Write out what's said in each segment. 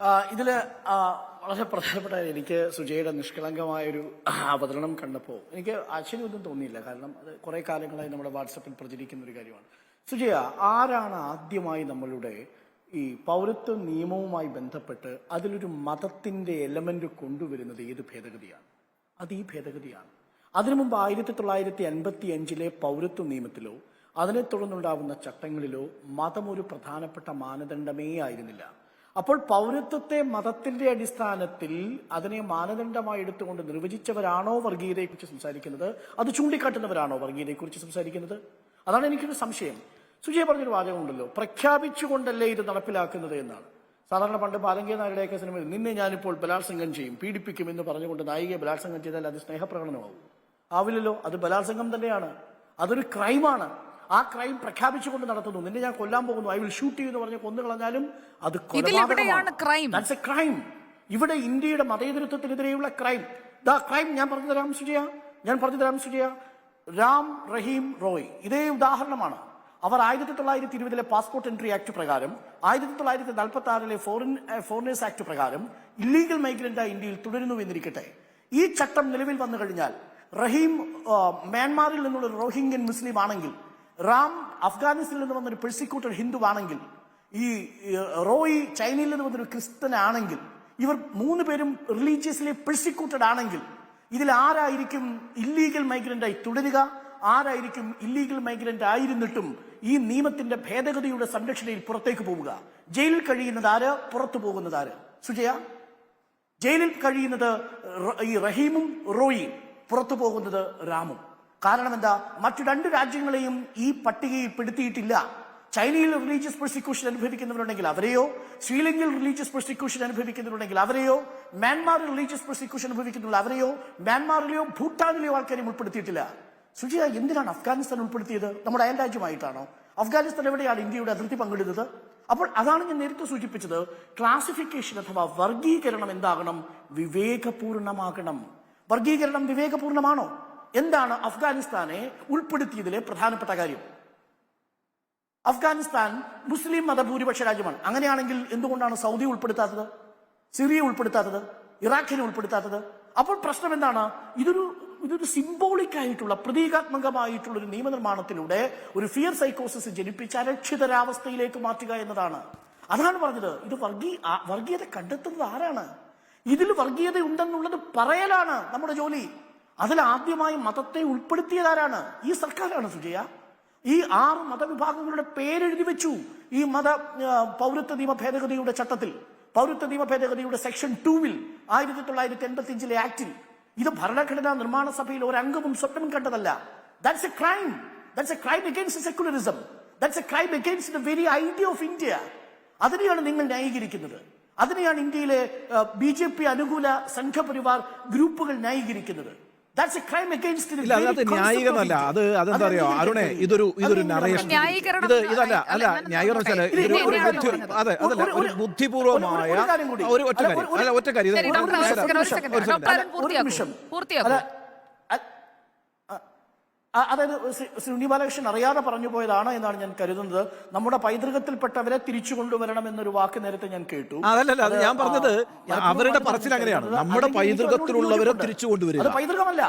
ആ, ഇതിൽ വളരെ പ്രധാനപ്പെട്ട എനിക്ക് സുജയുടെ നിഷ്കളങ്കമായൊരു അവതരണം കണ്ടപ്പോൾ എനിക്ക് ആശ്ചര്യമൊന്നും തോന്നിയില്ല. കാരണം അത് കുറെ കാലങ്ങളായി നമ്മുടെ വാട്സപ്പിൽ പ്രചരിക്കുന്ന ഒരു കാര്യമാണ്. സുജയ ആരാണ് ആദ്യമായി നമ്മളുടെ ഈ പൗരത്വ നിയമവുമായി ബന്ധപ്പെട്ട് അതിലൊരു മതത്തിന്റെ എലമെന്റ് കൊണ്ടുവരുന്നത് ഏത് ഭേദഗതിയാണ്? അത് ഈ ഭേദഗതിയാണ്. അതിനു മുമ്പ് ആയിരത്തി തൊള്ളായിരത്തി അൻപത്തി അഞ്ചിലെ പൗരത്വ നിയമത്തിലോ അതിനെ തുടർന്നുണ്ടാവുന്ന ചട്ടങ്ങളിലോ മതം ഒരു പ്രധാനപ്പെട്ട മാനദണ്ഡമേ ആയിരുന്നില്ല. അപ്പോൾ പൗരത്വത്തെ മതത്തിന്റെ അടിസ്ഥാനത്തിൽ അതിനെ മാനദണ്ഡമായി എടുത്തുകൊണ്ട് നിർവചിച്ചവരാണോ വർഗീയതയെക്കുറിച്ച് സംസാരിക്കുന്നത്? അത് ചൂണ്ടിക്കാട്ടുന്നവരാണോ വർഗീയതയെക്കുറിച്ച് സംസാരിക്കുന്നത്? അതാണ് എനിക്കൊരു സംശയം. സുജയ പറഞ്ഞൊരു വാചകമുണ്ടല്ലോ. പ്രഖ്യാപിച്ചുകൊണ്ടല്ലേ ഇത് നടപ്പിലാക്കുന്നത് എന്നാണ്. സാധാരണ പണ്ട് പാലങ്കിയ നായരുടെയൊക്കെ സിനിമയിൽ നിന്നെ ഞാനിപ്പോൾ ബലാത്സംഗം ചെയ്യും പീഡിപ്പിക്കും എന്ന് പറഞ്ഞുകൊണ്ട് നായികയെ ബലാത്സംഗം ചെയ്താൽ അത് സ്നേഹപ്രകടനമാവും ആവില്ലല്ലോ. അത് ബലാത്സംഗം തന്നെയാണ്. അതൊരു ക്രൈമാണ്. ആ ക്രൈം പ്രഖ്യാപിച്ചുകൊണ്ട് നടത്തുന്നു. നിന്നെ ഞാൻ കൊല്ലാൻ പോകുന്നു. ഐ വിൽ ഷൂട്ട് ചെയ്യുന്നു എന്ന് പറഞ്ഞ് കൊന്നു കളഞ്ഞാലും അത്? That's a crime? ഇവിടെ ഇന്ത്യയുടെ മതേതരത്വത്തിനെതിരെയുള്ള ക്രൈം. ദ ക്രൈം ഞാൻ പറഞ്ഞു തരാം സുജയ. ഞാൻ പറഞ്ഞു തരാം സുജയ. രാം റഹീം റോയ്. ഇതേ ഉദാഹരണമാണ്. അവർ ആയിരത്തി തൊള്ളായിരത്തി ഇരുപതിലെ പാസ്പോർട്ട് എൻട്രി ആക്ട് പ്രകാരം ആയിരത്തി തൊള്ളായിരത്തി നാൽപ്പത്തി ആറിലെ ഫോറിൻ ഫോറിനേഴ്സ് ആക്ട് പ്രകാരം ഇല്ലീഗൽ മൈഗ്രന്റായി ഇന്ത്യയിൽ തുടരുന്നു എന്നിരിക്കട്ടെ. ഈ ചട്ടം നിലവിൽ വന്നു കഴിഞ്ഞാൽ റഹീം മ്യാൻമാറിൽ നിന്നുള്ള റോഹിംഗ്യൻ മുസ്ലിം ആണെങ്കിൽ റാം അഫ്ഗാനിസ്ഥാനിൽ നിന്ന് വന്നൊരു പെഴ്സിക്യൂട്ടർ ഹിന്ദു ആണെങ്കിൽ ഈ റോയി ചൈനയിൽ നിന്ന് വന്നൊരു ക്രിസ്ത്യൻ ആണെങ്കിൽ ഇവർ മൂന്ന് പേരും റിലീജിയസ്ലി പെഴ്സിക്യൂട്ടഡ് ആണെങ്കിൽ ഇതിൽ ആരായിരിക്കും ഇല്ലീഗൽ മൈഗ്രന്റായി തുടരുക? ആരായിരിക്കും ഇല്ലീഗൽ മൈഗ്രന്റ് ആയിരുന്നിട്ടും ഈ നിയമത്തിന്റെ ഭേദഗതിയുടെ സംരക്ഷണയിൽ പുറത്തേക്ക് പോവുക? ജയിലിൽ കഴിയുന്നത് ആര്? പുറത്തു പോകുന്നത് ആര്? സുജയ? ജയിലിൽ കഴിയുന്നത് ഈ റഹീമും റോയിയും പുറത്തു പോകുന്നത് രാമും കാരണം എന്താ? മറ്റു രണ്ട് രാജ്യങ്ങളെയും ഈ പട്ടികയിൽ പെടുത്തിയിട്ടില്ല. ചൈനയിൽ റിലീജിയസ് പ്രോസിക്യൂഷൻ അനുഭവിക്കുന്നവരുണ്ടെങ്കിൽ അവരെയോ? ശ്രീലങ്കയിൽ റിലീജിയസ് പ്രോസിക്യൂഷൻ അനുഭവിക്കുന്നവരുണ്ടെങ്കിൽ അവരെയോ? മ്യാൻമാറിൽ റിലീജിയസ് പ്രോസിക്യൂഷൻ അനുഭവിക്കുന്നുള്ള അവരെയോ? മ്യാൻമാറിലെയോ? ഭൂട്ടാനിലെയോ ആൾക്കാരെയും ഉൾപ്പെടുത്തിയിട്ടില്ല. സുജിയ എന്തിനാണ് അഫ്ഗാനിസ്ഥാൻ ഉൾപ്പെടുത്തിയത്? നമ്മുടെ അയൽ രാജ്യമായിട്ടാണോ? അഫ്ഗാനിസ്ഥാൻ എവിടെയാണ് ഇന്ത്യയുടെ അതിർത്തി പങ്കിടുന്നത്? അപ്പോൾ അതാണ് ഞാൻ നേരത്തെ സൂചിപ്പിച്ചത്. ക്ലാസിഫിക്കേഷൻ അഥവാ വർഗീകരണം എന്താകണം? വിവേകപൂർണമാകണം. വർഗീകരണം വിവേകപൂർണമാണോ? എന്താണ് അഫ്ഗാനിസ്ഥാനെ ഉൾപ്പെടുത്തിയതിലെ പ്രധാനപ്പെട്ട കാര്യം? അഫ്ഗാനിസ്ഥാൻ മുസ്ലിം മതഭൂരിപക്ഷ രാജ്യമാണ് അങ്ങനെയാണെങ്കിൽ എന്തുകൊണ്ടാണ് സൗദി ഉൾപ്പെടുത്താത്തത്? സിറിയ ഉൾപ്പെടുത്താത്തത്? ഇറാഖിനെ ഉൾപ്പെടുത്താത്തത്? അപ്പോൾ പ്രശ്നം എന്താണ്? ഇതൊരു ഇതൊരു സിംബോളിക് ആയിട്ടുള്ള പ്രതീകാത്മകമായിട്ടുള്ള ഒരു നിയമനിർമ്മാണത്തിലൂടെ ഒരു ഫിയർ സൈക്കോസിസ് ജനിപ്പിച്ച് അരക്ഷിതരാവസ്ഥയിലേക്ക് മാറ്റുക എന്നതാണ്. അതാണ് പറഞ്ഞത്. ഇത് വർഗീ വർഗീയത കണ്ടെത്തുന്നത് ആരാണ്? ഇതിൽ വർഗീയത ഉണ്ടെന്നുള്ളത് പറയലാണ് നമ്മുടെ ജോലി. അതിൽ ആദ്യമായി മതത്തെ ഉൾപ്പെടുത്തിയതാരാണ്? ഈ സർക്കാരാണ് സുജയ. ഈ ആറ് മതവിഭാഗങ്ങളുടെ പേരെഴുതി വെച്ചു ഈ മത പൗരത്വ നിയമ ഭേദഗതിയുടെ ചട്ടത്തിൽ. പൗരത്വ നിയമ ഭേദഗതിയുടെ സെക്ഷൻ ടൂവിൽ ആയിരത്തി തൊള്ളായിരത്തി എൺപത്തി അഞ്ചിലെ ആക്ടിൽ. ഇത് ഭരണഘടനാ നിർമ്മാണ സഭയിൽ ഒരംഗവും സ്വപ്നം കണ്ടതല്ല. That's a crime that's a crime against secularism that's a crime against the very idea of India അതിനെയാണ് നിങ്ങൾ ന്യായീകരിക്കുന്നത്. അതിനെയാണ് ഇന്ത്യയിലെ ബി ജെ പി അനുകൂല സംഘപരിവാർ ഗ്രൂപ്പുകൾ ന്യായീകരിക്കുന്നത്. ദാറ്റ്സ് എ ക്രൈം അഗൈൻസ്റ്റ് ഇല്ല അതിനകത്ത് ന്യായീകരണമല്ല. അത് അതെന്താ അറിയോ? അരുണെ ഇതൊരു ഇതൊരു നറേഷൻ ഇത് ഇതല്ല അല്ല, ന്യായീകരണം വെച്ചാൽ ഇതൊരു ഒരു ബുദ്ധി അതെ അതല്ല ഒരു- ബുദ്ധിപൂർവമായ ഒരു- ഒറ്റ അല്ല, കാര്യം. ഒരു- അല്ല ഒറ്റ കാര്യം അതായത് ശ്രീ- ബാലകൃഷ്ണൻ അറിയാതെ പറഞ്ഞു പോയതാണ് എന്നാണ് ഞാൻ കരുതുന്നത്. നമ്മുടെ പൈതൃകത്തിൽപ്പെട്ടവരെ തിരിച്ചു കൊണ്ടുവരണം എന്നൊരു വാക്ക് നേരത്തെ ഞാൻ കേട്ടു. അതല്ലല്ല അത് ഞാൻ പറഞ്ഞത് അവരുടെ പറച്ചിൽ അങ്ങനെയാണ് നമ്മുടെ പൈതൃകത്തിലുള്ളവരെ തിരിച്ചു കൊണ്ടുവരിക അത് പൈതൃകമല്ല.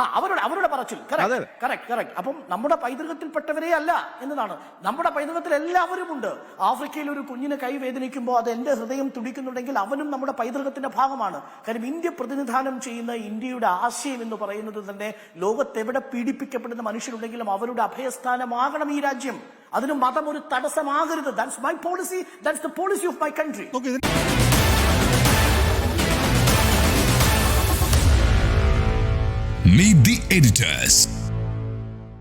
ആ അവരുടെ അവരുടെ പറച്ചിൽ. കറക്റ്റ് കറക്റ്റ് അപ്പം നമ്മുടെ പൈതൃകത്തിൽപ്പെട്ടവരെ അല്ല എന്നതാണ്. നമ്മുടെ പൈതൃകത്തിൽ എല്ലാവരും ഉണ്ട്. ആഫ്രിക്കയിൽ ഒരു കുഞ്ഞിനെ കൈ വേദനിക്കുമ്പോൾ അത് എന്റെ ഹൃദയം തുടിക്കുന്നുണ്ടെങ്കിൽ അവനും നമ്മുടെ പൈതൃകത്തിന്റെ ഭാഗമാണ്. കാര്യം ഇന്ത്യ പ്രതിനിധാനം ചെയ്യുന്ന ഇന്ത്യയുടെ ആശയം എന്ന് പറയുന്നത് തന്നെ ലോകത്തെവിടെ പീഡിപ്പിക്കപ്പെടുന്ന മനുഷ്യരുണ്ടെങ്കിലും അവരുടെ അഭയസ്ഥാനമാകണം ഈ രാജ്യം. അതിന് മതം ഒരു തടസ്സമാകരുത്. That's my policy that's the policy of my country Meet the editors.